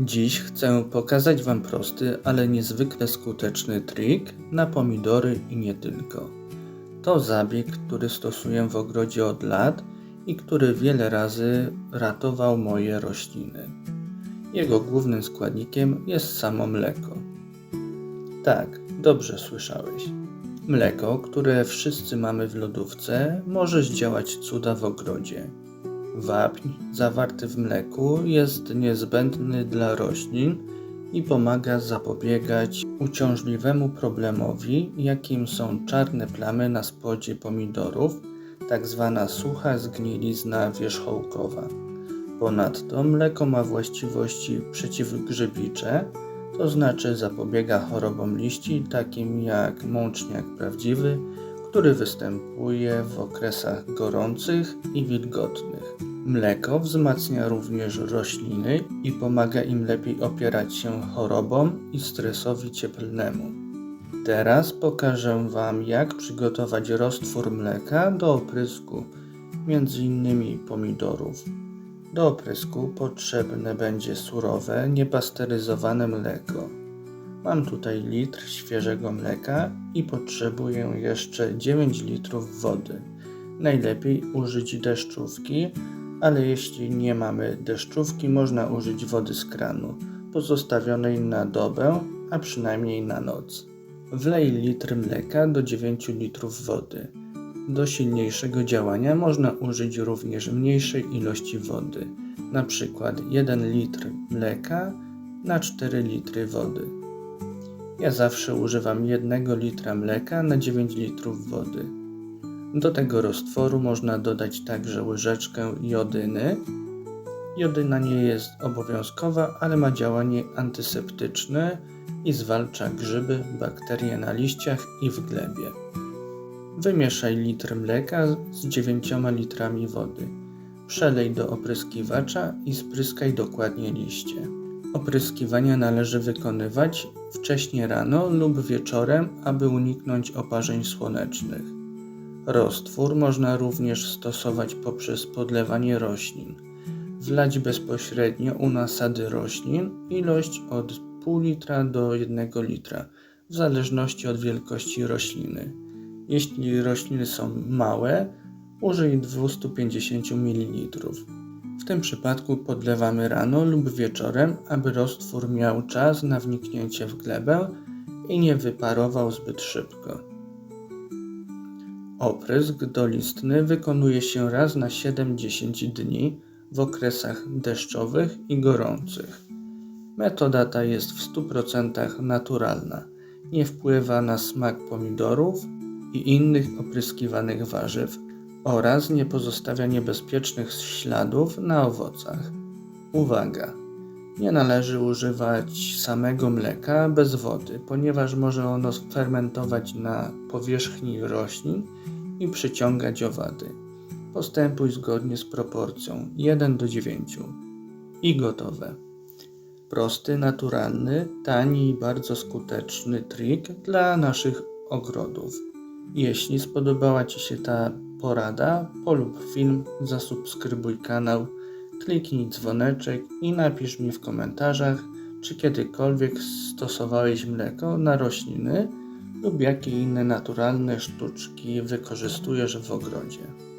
Dziś chcę pokazać Wam prosty, ale niezwykle skuteczny trik na pomidory i nie tylko. To zabieg, który stosuję w ogrodzie od lat i który wiele razy ratował moje rośliny. Jego głównym składnikiem jest samo mleko. Tak, dobrze słyszałeś. Mleko, które wszyscy mamy w lodówce, może zdziałać cuda w ogrodzie. Wapń zawarty w mleku jest niezbędny dla roślin i pomaga zapobiegać uciążliwemu problemowi, jakim są czarne plamy na spodzie pomidorów, tak zwana sucha zgnilizna wierzchołkowa. Ponadto mleko ma właściwości przeciwgrzybicze, to znaczy zapobiega chorobom liści, takim jak mączniak prawdziwy, który występuje w okresach gorących i wilgotnych. Mleko wzmacnia również rośliny i pomaga im lepiej opierać się chorobom i stresowi cieplnemu. Teraz pokażę Wam, jak przygotować roztwór mleka do oprysku, m.in. pomidorów. Do oprysku potrzebne będzie surowe, niepasteryzowane mleko. Mam tutaj litr świeżego mleka i potrzebuję jeszcze 9 litrów wody. Najlepiej użyć deszczówki, ale jeśli nie mamy deszczówki, można użyć wody z kranu, pozostawionej na dobę, a przynajmniej na noc. Wlej litr mleka do 9 litrów wody. Do silniejszego działania można użyć również mniejszej ilości wody, na przykład 1 litr mleka na 4 litry wody. Ja zawsze używam 1 litra mleka na 9 litrów wody. Do tego roztworu można dodać także łyżeczkę jodyny. Jodyna nie jest obowiązkowa, ale ma działanie antyseptyczne i zwalcza grzyby, bakterie na liściach i w glebie. Wymieszaj litr mleka z 9 litrami wody. Przelej do opryskiwacza i spryskaj dokładnie liście. Opryskiwania należy wykonywać wcześnie rano lub wieczorem, aby uniknąć oparzeń słonecznych. Roztwór można również stosować poprzez podlewanie roślin. Wlać bezpośrednio u nasady roślin ilość od pół litra do 1 litra, w zależności od wielkości rośliny. Jeśli rośliny są małe, użyj 250 ml. W tym przypadku podlewamy rano lub wieczorem, aby roztwór miał czas na wniknięcie w glebę i nie wyparował zbyt szybko. Oprysk dolistny wykonuje się raz na 7-10 dni w okresach deszczowych i gorących. Metoda ta jest w 100% naturalna. Nie wpływa na smak pomidorów i innych opryskiwanych warzyw oraz nie pozostawia niebezpiecznych śladów na owocach. Uwaga! Nie należy używać samego mleka bez wody, ponieważ może ono fermentować na powierzchni roślin i przyciągać owady. Postępuj zgodnie z proporcją 1 do 9 i gotowe. Prosty, naturalny, tani i bardzo skuteczny trik dla naszych ogrodów. Jeśli spodobała Ci się ta porada, polub film, zasubskrybuj kanał, kliknij dzwoneczek i napisz mi w komentarzach, czy kiedykolwiek stosowałeś mleko na rośliny lub jakie inne naturalne sztuczki wykorzystujesz w ogrodzie.